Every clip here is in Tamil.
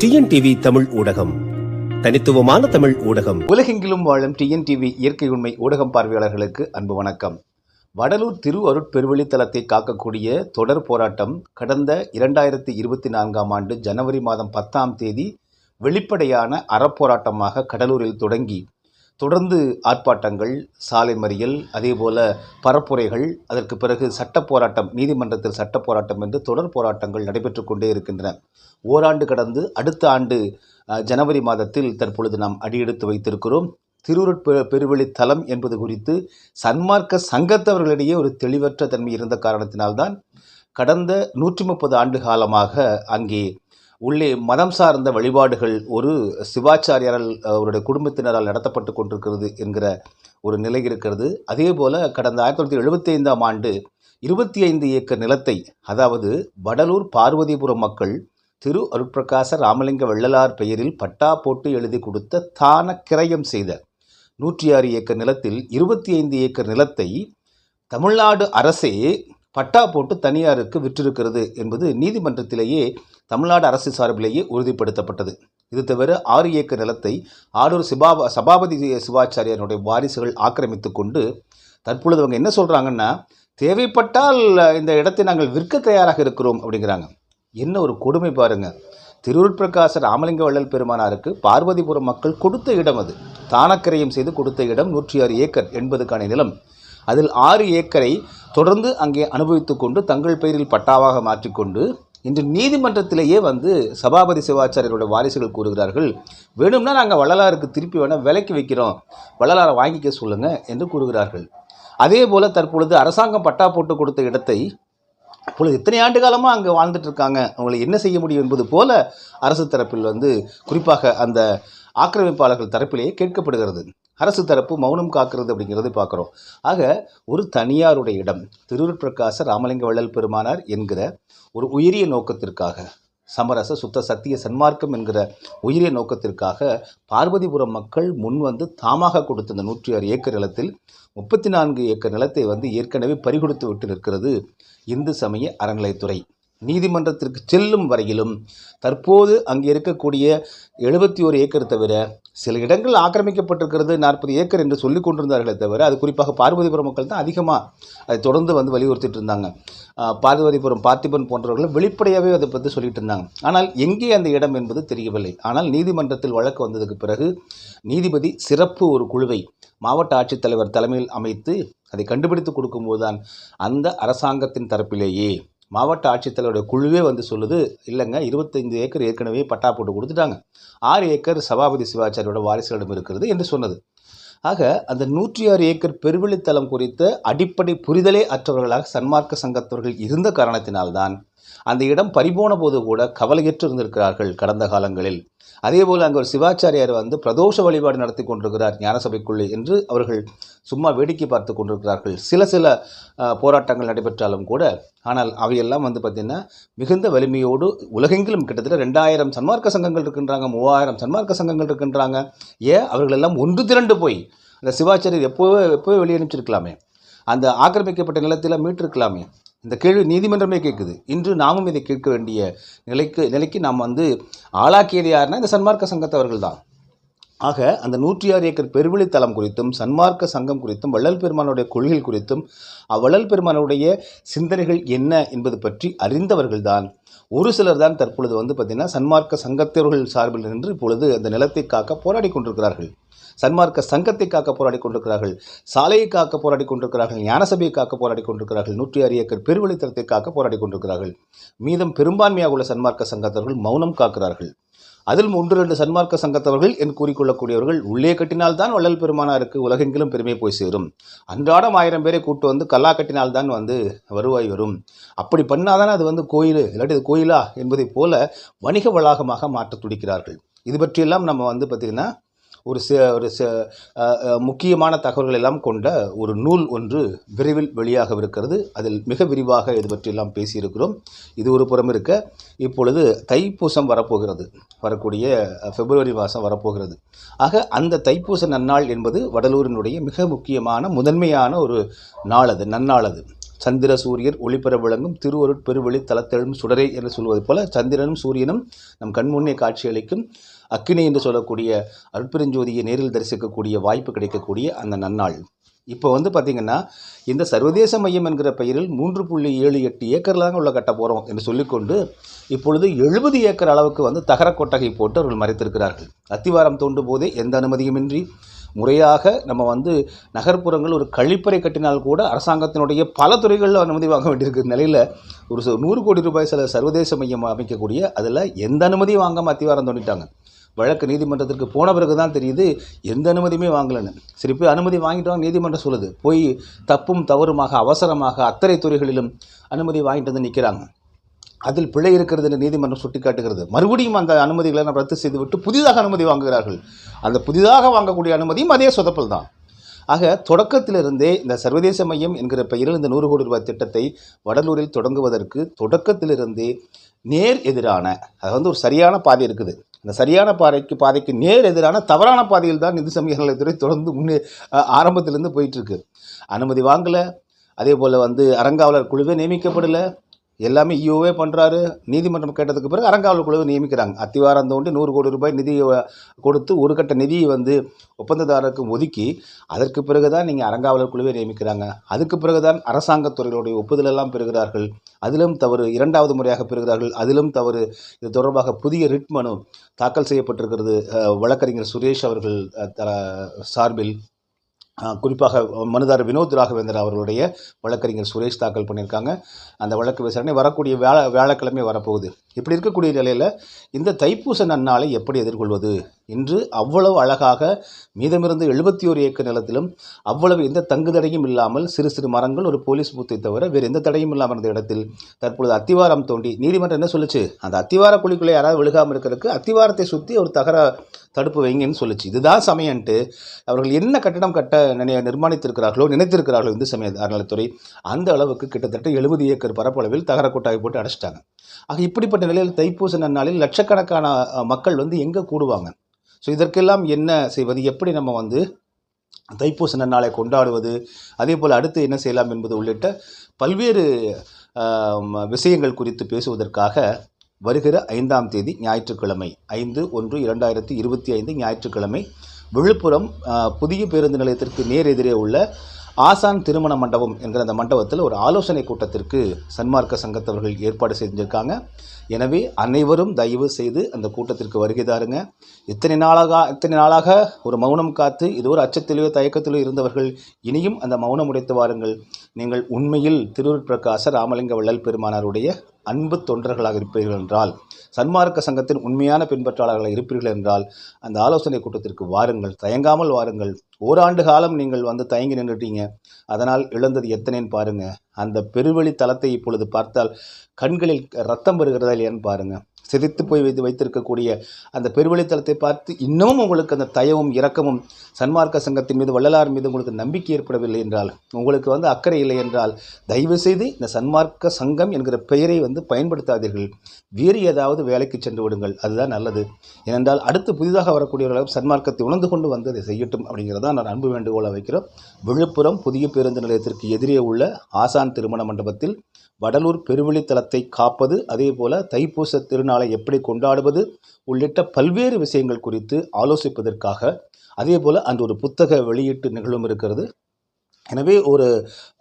டிஎன்டிவி தமிழ் ஊடகம். தனித்துவமான தமிழ் ஊடகம். உலகெங்கிலும் வாழும் டிஎன்டிவி இயற்கை உண்மை ஊடகம் பார்வையாளர்களுக்கு அன்பு வணக்கம். வடலூர் திரு அருட்பெருவெளித்தலத்தை காக்கக்கூடிய தொடர் போராட்டம் கடந்த இரண்டாயிரத்தி இருபத்தி நான்காம் ஆண்டு ஜனவரி மாதம் பத்தாம் தேதி வெளிப்படையான அறப்போராட்டமாக கடலூரில் தொடங்கி. தொடர்ந்து ஆர்ப்பாட்டங்கள் சாலை மறியல் அதேபோல பரப்புரைகள் அதற்கு பிறகு சட்ட போராட்டம் நீதிமன்றத்தில் சட்ட போராட்டம் என்று தொடர் போராட்டங்கள் நடைபெற்று கொண்டே இருக்கின்றன. ஓராண்டு கடந்து அடுத்த ஆண்டு ஜனவரி மாதத்தில் தற்பொழுது நாம் அடியெடுத்து வைத்திருக்கிறோம். திருவுருட் பெ- பெருவெளி தலம் என்பது குறித்து சன்மார்க்க சங்கத்தவர்களிடையே ஒரு தெளிவற்ற தன்மை இருந்த காரணத்தினால்தான் கடந்த நூற்றி முப்பது ஆண்டு காலமாக அங்கே உள்ளே மதம் சார்ந்த வழிபாடுகள் ஒரு சிவாச்சாரியாரால் அவருடைய குடும்பத்தினரால் நடத்தப்பட்டு கொண்டிருக்கிறது என்கிற ஒரு நிலை இருக்கிறது. அதே போல் கடந்த ஆயிரத்தி தொள்ளாயிரத்தி எழுபத்தி ஐந்தாம் ஆண்டு இருபத்தி ஐந்து ஏக்கர் நிலத்தை அதாவது வடலூர் பார்வதிபுரம் மக்கள் திரு அருட்பிரகாச ராமலிங்க வள்ளலார் பெயரில் பட்டா போட்டு எழுதி கொடுத்த தான கிரயம் செய்த நூற்றி ஆறு ஏக்கர் நிலத்தில் இருபத்தி ஐந்து ஏக்கர் நிலத்தை தமிழ்நாடு அரசே பட்டா போட்டு தனியாருக்கு விற்றிருக்கிறது என்பது நீதிமன்றத்திலேயே தமிழ்நாடு அரசு சார்பிலேயே உறுதிப்படுத்தப்பட்டது. இது தவிர ஆறு ஏக்கர் நிலத்தை ஆடூர் சிபா சபாபதி சிவாச்சாரியனுடைய வாரிசுகள் ஆக்கிரமித்து கொண்டு தற்பொழுது அவங்க என்ன சொல்கிறாங்கன்னா தேவைப்பட்டால் இந்த இடத்தை நாங்கள் விற்க தயாராக இருக்கிறோம் அப்படிங்கிறாங்க. என்ன ஒரு கொடுமை பாருங்கள் திருவுள் பிரகாச ராமலிங்க வள்ளல் பெருமானாருக்கு பார்வதிபுரம் மக்கள் கொடுத்த இடம் அது. தானக்கரையும் செய்து கொடுத்த இடம் நூற்றி ஆறு ஏக்கர் என்பதுக்கான நிலம். அதில் ஆறு ஏக்கரை தொடர்ந்து அங்கே அனுபவித்து கொண்டு தங்கள் பெயரில் பட்டாவாக மாற்றிக்கொண்டு இன்று நீதிமன்றத்திலேயே வந்து சபாபதி சிவாச்சாரியருடைய வாரிசுகள் கூறுகிறார்கள் வேணும்னா நாங்கள் வள்ளலாருக்கு திருப்பி வேணால் விலைக்கு வைக்கிறோம். வள்ளலாரை வாங்கிக்க சொல்லுங்கள் என்று கூறுகிறார்கள். அதே போல் தற்பொழுது அரசாங்கம் பட்டா போட்டு கொடுத்த இடத்தை இப்பொழுது இத்தனை ஆண்டு காலமாக அங்கே வாழ்ந்துட்டு இருக்காங்க. அவங்களை என்ன செய்ய முடியும் என்பது போல அரசு தரப்பில் வந்து குறிப்பாக அந்த ஆக்கிரமிப்பாளர்கள் தரப்பிலேயே கேட்கப்படுகிறது. அரசு தரப்பு மௌனம் காக்கிறது அப்படிங்கிறது பார்க்குறோம். ஆக ஒரு தனியாருடைய இடம் திருவுருட்பிரகாச ராமலிங்க வள்ளல் பெருமானார் என்கிற ஒரு உயரிய நோக்கத்திற்காக சமரச சுத்த சத்திய சன்மார்க்கம் என்கிற உயரிய நோக்கத்திற்காக பார்வதிபுரம் மக்கள் முன் வந்து தாமாக கொடுத்த இந்த நூற்றி ஆறு ஏக்கர் நிலத்தில் முப்பத்தி நான்கு ஏக்கர் நிலத்தை வந்து ஏற்கனவே பறிகொடுத்து விட்டு நிற்கிறது இந்து சமய அறநிலைத்துறை நீதிமன்றத்திற்கு செல்லும் வரையிலும் தற்போது அங்கே இருக்கக்கூடிய எழுபத்தி ஒரு ஏக்கர் தவிர சில இடங்கள் ஆக்கிரமிக்கப்பட்டிருக்கிறது நாற்பது ஏக்கர் என்று சொல்லி கொண்டிருந்தார்களே தவிர அது குறிப்பாக பார்வதிபுரம் மக்கள் தான் அதிகமாக அதை தொடர்ந்து வந்து வலியுறுத்திட்டு இருந்தாங்க. பார்வதிபுரம் பார்த்திபன் போன்றவர்கள் வெளிப்படையாகவே அதை பற்றி சொல்லிட்டு இருந்தாங்க. ஆனால் எங்கே அந்த இடம் என்பது தெரியவில்லை. ஆனால் நீதிமன்றத்தில் வழக்கு வந்ததுக்கு பிறகு நீதிபதி சிறப்பு ஒரு குழுவை மாவட்ட ஆட்சித்தலைவர் தலைமையில் அமைத்து அதை கண்டுபிடித்து கொடுக்கும்போதுதான் அந்த அரசாங்கத்தின் தரப்பிலேயே மாவட்ட ஆட்சித்தலைவருடைய குழுவே வந்து சொல்லுது இல்லைங்க இருபத்தைந்து ஏக்கர் ஏற்கனவே பட்டா போட்டு கொடுத்துட்டாங்க. ஆறு ஏக்கர் சபாபதி சிவாச்சாரியோட வாரிசுகளிடம் இருக்கிறது என்று சொன்னது. ஆக அந்த நூற்றி ஆறு ஏக்கர் பெருவெளித்தலம் குறித்த அடிப்படை புரிதலே அற்றவர்களாக சன்மார்க்க சங்கத்தவர்கள் இருந்த காரணத்தினால்தான் அந்த இடம் பறிபோன போது கூட கவலையற்று இருந்திருக்கிறார்கள் கடந்த காலங்களில். அதேபோல் அங்கே ஒரு சிவாச்சாரியார் வந்து பிரதோஷ வழிபாடு நடத்தி கொண்டிருக்கிறார் ஞானசபைக்குள்ளே என்று அவர்கள் சும்மா வேடிக்கை பார்த்து கொண்டிருக்கிறார்கள். சில சில போராட்டங்கள் நடைபெற்றாலும் கூட ஆனால் அவையெல்லாம் வந்து பார்த்திங்கன்னா மிகுந்த வலிமையோடு உலகெங்கிலும் கிட்டத்தட்ட ரெண்டாயிரம் சன்மார்க்க சங்கங்கள் இருக்கின்றாங்க மூவாயிரம் சன்மார்க்க சங்கங்கள் இருக்கின்றாங்க. ஏன்? அவர்களெல்லாம் ஒன்று திரண்டு போய் அந்த சிவாச்சாரியர் எப்போவே எப்போவே வெளியே அனுப்பிச்சிருக்கலாமே அந்த ஆக்கிரமிக்கப்பட்ட நிலத்தில் மீட்டிருக்கலாமே. இந்த கேள்வி நீதிமன்றமே கேட்குது. இன்று நாமும் இதை கேட்க வேண்டிய நிலைக்கு நிலைக்கு நாம் வந்து ஆளாக்கியது யாருன்னா இந்த சன்மார்க்க சங்கத்தவர்கள் தான் ஆக அந்த நூற்றி ஆறு ஏக்கர் பெருவெளித்தலம் குறித்தும் சன்மார்க்க சங்கம் குறித்தும் வள்ளல் பெருமானுடைய கொள்கைகள் குறித்தும் அவ்வள்ளல் பெருமானுடைய சிந்தனைகள் என்ன என்பது பற்றி அறிந்தவர்கள்தான். ஒரு சிலர் தான் தற்பொழுது வந்து பார்த்திங்கன்னா சன்மார்க்க சங்கத்தவர்கள் சார்பில் நின்று இப்பொழுது அந்த நிலத்தை காக்க போராடி கொண்டிருக்கிறார்கள். சன்மார்க்க சங்கத்தை காக்க போராடி கொண்டிருக்கிறார்கள் சாலையை காக்க போராடி கொண்டிருக்கிறார்கள் ஞானசபையை காக்க போராடி கொண்டிருக்கிறார்கள் நூற்றி ஆறு ஏக்கர் பெருவழித்தரத்தை காக்க போராடி கொண்டிருக்கிறார்கள். மீதம் பெரும்பான்மையாக உள்ள சன்மார்க்க சங்கத்தவர்கள் மௌனம் காக்கிறார்கள். அதில் ஒன்று ரெண்டு சன்மார்க்க சங்கத்தவர்கள் என்று கூறிக்கொள்ளக்கூடியவர்கள் உள்ளே கட்டினால்தான் வள்ளல் பெருமானாருக்கு உலகெங்கிலும் பெருமை போய் சேரும். அன்றாடம் ஆயிரம் பேரை கூட்டு வந்து கல்லா கட்டினால்தான் வந்து வருவாய் வரும். அப்படி பண்ணாதான் அது வந்து கோயில் இல்லாட்டி அது கோயிலா என்பதைப் போல வணிக வளாகமாக மாற்ற துடிக்கிறார்கள். இது பற்றியெல்லாம் நம்ம வந்து பார்த்திங்கன்னா ஒரு ச ஒரு ச முக்கியமான தகவல்கள் எல்லாம் கொண்ட ஒரு நூல் ஒன்று விரைவில் வெளியாகவிருக்கிறது. அதில் மிக விரிவாக இது பற்றியெல்லாம் பேசியிருக்கிறோம். இது ஒரு புறம் இருக்க இப்பொழுது தைப்பூசம் வரப்போகிறது. வரக்கூடிய பிப்ரவரி மாதம் வரப்போகிறது. ஆக அந்த தைப்பூச நன்னாள் என்பது வடலூரினுடைய மிக முக்கியமான முதன்மையான ஒரு நாள் அது நன்னாள் அது. சந்திர சூரியர் ஒளிபெற விளங்கும் திருவருட் பெருவெளி தலத்தெழும் சுடரே என்று சொல்வது போல சந்திரனும் சூரியனும் நம் கண்முன்னே காட்சியளிக்கும் அக்கினி என்று சொல்லக்கூடிய அருட்பெருஞ்சோதியை நேரில் தரிசிக்கக்கூடிய வாய்ப்பு கிடைக்கக்கூடிய அந்த நன்னாள். இப்போ வந்து பார்த்திங்கன்னா இந்த சர்வதேச மையம் என்கிற பெயரில் மூன்று புள்ளி ஏழு எட்டு ஏக்கர்லாங்க உள்ள கட்ட போகிறோம் என்று சொல்லிக்கொண்டு இப்பொழுது எழுபது ஏக்கர் அளவுக்கு வந்து தகர கொட்டகை போட்டு அவர்கள் மறைத்திருக்கிறார்கள். அத்திவாரம் தோண்டும் போதே எந்த அனுமதியுமின்றி முறையாக நம்ம வந்து நகர்ப்புறங்கள் ஒரு கழிப்பறை கட்டினால் கூட அரசாங்கத்தினுடைய பல துறைகளில் அனுமதி வாங்க வேண்டியிருக்கிற நிலையில் ஒரு நூறு கோடி ரூபாய் சில சர்வதேச மையம் அமைக்கக்கூடிய அதில் எந்த அனுமதியும் வாங்காமல் அத்திவாரம் தோண்டிட்டாங்க. வழக்கு நீதிமன்றத்திற்கு போன பிறகு தான் தெரியுது எந்த அனுமதியுமே வாங்கலைன்னு. சரி போய் அனுமதி வாங்கிட்டு வாங்க நீதிமன்றம் சொல்லுது. போய் தப்பும் தவறுமாக அவசரமாக அத்தனை துறைகளிலும் அனுமதி வாங்கிட்டு வந்து நிற்கிறாங்க. அதில் பிழை இருக்கிறது என்று நீதிமன்றம் சுட்டிக்காட்டுகிறது. மறுபடியும் அந்த அனுமதிகளை நாம் ரத்து செய்துவிட்டு புதிதாக அனுமதி வாங்குகிறார்கள். அந்த புதிதாக வாங்கக்கூடிய அனுமதியும் அதே சொதப்பல் தான். ஆக தொடக்கத்திலிருந்தே இந்த சர்வதேச மையம் என்கிற பெயரில் இந்த நூறு கோடி ரூபாய் திட்டத்தை வடலூரில் தொடங்குவதற்கு தொடக்கத்திலிருந்தே நேர் எதிரான அது வந்து ஒரு சரியான பாதை இருக்குது. இந்த சரியான பாதைக்கு பாதைக்கு நேர் எதிரான தவறான பாதையில் தான் நிதி சமூக தொடர்ந்து முன்னே ஆரம்பத்திலேருந்து போயிட்டுருக்கு அனுமதி வாங்கலை. அதே போல் வந்து அறங்காவலர் குழுவே நியமிக்கப்படலை. எல்லாமே இஓவே பண்ணுறாரு நீதிமன்றம் கேட்டதுக்கு பிறகு அறங்காவல் குழுவை நியமிக்கிறாங்க. அத்திவாரம் தோண்டி நூறு கோடி ரூபாய் நிதியை கொடுத்து ஒரு கட்ட நிதியை வந்து ஒப்பந்ததாரருக்கு ஒதுக்கி அதற்கு பிறகு தான் நீங்கள் அறங்காவலர் குழுவை நியமிக்கிறாங்க. அதுக்கு பிறகு தான் அரசாங்கத்துறைகளுடைய ஒப்புதலெல்லாம் பெறுகிறார்கள். அதிலும் தவறு இரண்டாவது முறையாக பெறுகிறார்கள். அதிலும் தவறு. இது தொடர்பாக புதிய ரிட் மனு தாக்கல் செய்யப்பட்டிருக்கிறது. வழக்கறிஞர் சுரேஷ் அவர்கள் த- சார்பில் குறிப்பாக மனுதார் வினோத் ராகவேந்தர் அவர்களுடைய வழக்கறிஞர் சுரேஷ் தாக்கல் பண்ணியிருக்காங்க. அந்த வழக்கு விசாரணை வரக்கூடிய வியாழ வியாழக்கிழமை வரப்போகுது. இப்படி இருக்கக்கூடிய நிலையில் இந்த தைப்பூச நன்னாளை எப்படி எதிர்கொள்வது? இன்று அவ்வளவு அழகாக மீதமிருந்து எழுபத்தி ஒரு ஏக்கர் நிலத்திலும் அவ்வளவு எந்த தங்கு தடையும் இல்லாமல் சிறு சிறு மரங்கள் ஒரு போலீஸ் பூத்தை தவிர வேறு எந்த தடையும் இல்லாமல் இருந்த இடத்தில் தற்பொழுது அத்திவாரம் தோண்டி நீதிமன்றம் என்ன சொல்லுச்சு? அந்த அத்திவார குழிக்குள்ளே யாராவது விழுகாமல் இருக்கிறதுக்கு அத்திவாரத்தை சுற்றி ஒரு தகர தடுப்பு வைங்கன்னு சொல்லுச்சு. இதுதான் சமயம்ன்ட்டு அவர்கள் என்ன கட்டடம் கட்ட நினை நிர்மாணித்திருக்கிறார்களோ நினைத்திருக்கிறார்களோ இந்து சமய அறநிலைத்துறை அந்த அளவுக்கு கிட்டத்தட்ட எழுபது ஏக்கர் பரப்பளவில் தகர கொட்டாய் போட்டு அடைச்சிட்டாங்க. ஆக இப்படிப்பட்ட நிலையில் தைப்பூச நன்னாளில் லட்சக்கணக்கான மக்கள் வந்து எங்கே கூடுவாங்க? ஸோ இதற்கெல்லாம் என்ன செய்வது? எப்படி நம்ம வந்து தைப்பூச நன்னாளை கொண்டாடுவது? அதே போல் அடுத்து என்ன செய்யலாம் என்பது உள்ளிட்ட பல்வேறு விஷயங்கள் குறித்து பேசுவதற்காக வருகிற ஐந்தாம் தேதி ஞாயிற்றுக்கிழமை ஐந்து ஒன்று இரண்டாயிரத்தி இருபத்தி ஐந்து ஞாயிற்றுக்கிழமை விழுப்புரம் புதிய பேருந்து நிலையத்திற்கு நேர் எதிரே உள்ள ஆசான் திருமண மண்டபம் என்கிற அந்த மண்டபத்தில் ஒரு ஆலோசனை கூட்டத்திற்கு சன்மார்க்க சங்கத்தவர்கள் ஏற்பாடு செஞ்சுருக்காங்க. எனவே அனைவரும் தயவு செய்து அந்த கூட்டத்திற்கு வருகை தாருங்க. இத்தனை நாளாக இத்தனை நாளாக ஒரு மௌனம் காத்து இது ஒரு அச்சத்திலேயோ தயக்கத்திலோ இருந்தவர்கள் இனியும் அந்த மௌனம் உடைத்து வாருங்கள். நீங்கள் உண்மையில் திருவிற்பிரகாச ராமலிங்க வள்ளல் பெருமானாருடைய அன்பு தொண்டர்களாக இருப்பீர்கள் என்றால் சன்மார்க்க சங்கத்தின் உண்மையான பின்பற்றாளர்களாக இருப்பீர்கள் என்றால் அந்த ஆலோசனை கூட்டத்திற்கு வாருங்கள். தயங்காமல் வாருங்கள். ஓராண்டு காலம் நீங்கள் வந்து தயங்கி நின்றுட்டீங்க. அதனால் இழந்தது எத்தனைன்னு பாருங்க. அந்த பெருவெளி தளத்தை இப்பொழுது பார்த்தால் கண்களில் ரத்தம் வருகிறதா இல்லையான்னு பாருங்கள் சிரித்து போய் வைத்து வைத்திருக்கக்கூடிய அந்த பெருவழித்தலத்தை பார்த்து இன்னமும் உங்களுக்கு அந்த தயவும் இரக்கமும் சன்மார்க்க சங்கத்தின் மீது வள்ளலார் மீது உங்களுக்கு நம்பிக்கை ஏற்படவில்லை என்றால் உங்களுக்கு வந்து அக்கறை இல்லை என்றால் தயவு செய்து இந்த சன்மார்க்க சங்கம் என்கிற பெயரை வந்து பயன்படுத்தாதீர்கள். வேறு ஏதாவது வேலைக்கு சென்று விடுங்கள். அதுதான் நல்லது. ஏனென்றால் அடுத்து புதிதாக வரக்கூடியவர்களும் சன்மார்க்கத்தை உணர்ந்து கொண்டு வந்து அதை செய்யட்டும் அப்படிங்கிறதான் நான் அன்பு வேண்டுகோளை வைக்கிறோம். விழுப்புரம் புதிய பேருந்து நிலையத்திற்கு எதிரே உள்ள ஆசான் திருமண மண்டபத்தில் வடலூர் பெருவழித்தலத்தை காப்பது அதே போல தைப்பூச திருநாள் எப்படி கொண்டாடுவது? உள்ளிட்ட பல்வேறு விஷயங்கள் குறித்து ஆலோசிப்பதற்காக அதே போல் அந்த ஒரு புத்தக வெளியீட்டு நிகழ்வும் இருக்கிறது. எனவே ஒரு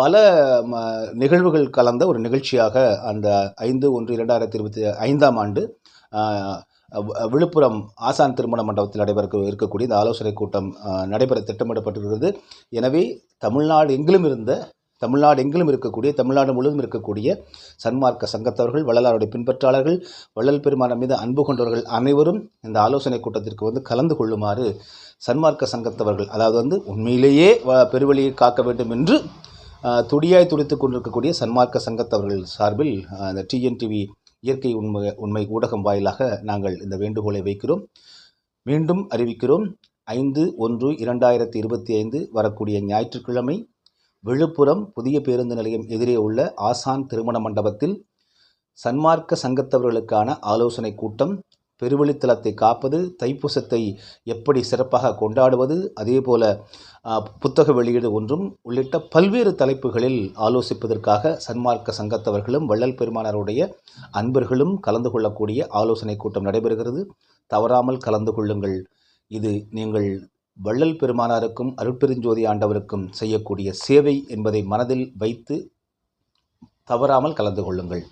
பல ம, நிகழ்வுகள் கலந்த ஒரு நிகழ்ச்சியாக அந்த ஐந்து ஒன்று இரண்டாயிரத்தி இருபத்தி ஐந்தாம் ஆண்டு விழுப்புரம் ஆசான் திருமண மண்டபத்தில் நடைபெற இருக்கக்கூடிய இந்த ஆலோசனை கூட்டம் நடைபெற திட்டமிடப்பட்டிருக்கிறது. எனவே தமிழ்நாடு எங்கிலும் இருந்த தமிழ்நாடு எங்கிலும் இருக்கக்கூடிய தமிழ்நாடு முழுவதும் இருக்கக்கூடிய சன்மார்க்க சங்கத்தவர்கள் வள்ளலாருடைய பின்பற்றாளர்கள் வள்ளல் பெருமான மீது அன்பு கொண்டவர்கள் அனைவரும் இந்த ஆலோசனை கூட்டத்திற்கு வந்து கலந்து கொள்ளுமாறு சன்மார்க்க சங்கத்தவர்கள் அதாவது வந்து உண்மையிலேயே வ- பெருவழியை காக்க வேண்டும் என்று துடியாய் துடித்துக் கொண்டிருக்கக்கூடிய சன்மார்க்க சங்கத்தவர்கள் சார்பில் அந்த இந்த டிஎன்டிவி இயற்கை உண்மை உண்மை ஊடகம் வாயிலாக நாங்கள் இந்த வேண்டுகோளை வைக்கிறோம். மீண்டும் அறிவிக்கிறோம். ஐந்து ஒன்று இரண்டாயிரத்தி இருபத்தி ஐந்து வரக்கூடிய ஞாயிற்றுக்கிழமை விழுப்புரம் புதிய பேருந்து நிலையம் எதிரே உள்ள ஆசான் திருமண மண்டபத்தில் சன்மார்க்க சங்கத்தவர்களுக்கான ஆலோசனை கூட்டம் பெருவெளித்தலத்தை காப்பது தைப்பூசத்தை எப்படி சிறப்பாக கொண்டாடுவது அதேபோல புத்தக வெளியீடு ஒன்றும் உள்ளிட்ட பல்வேறு தலைப்புகளில் ஆலோசிப்பதற்காக சன்மார்க்க சங்கத்தவர்களும் வள்ளல் பெருமானாருடைய அன்பர்களும் கலந்து கொள்ளக்கூடிய ஆலோசனை கூட்டம் நடைபெறுகிறது. தவறாமல் கலந்து கொள்ளுங்கள். இது நீங்கள் வள்ளல் பெருமானாருக்கும் அருட்பெருஞ்சோதி ஆண்டவருக்கும் செய்யக்கூடிய சேவை என்பதை மனதில் வைத்து தவறாமல் கலந்து கொள்ளுங்கள்.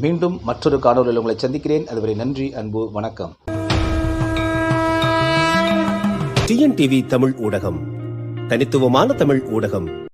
மீண்டும் மற்றொரு காணொலியில் உங்களை சந்திக்கிறேன். அதுவரை நன்றி அன்பு வணக்கம். டிஎன்டிவி தமிழ் ஊடகம். தனித்துவமான தமிழ் ஊடகம்.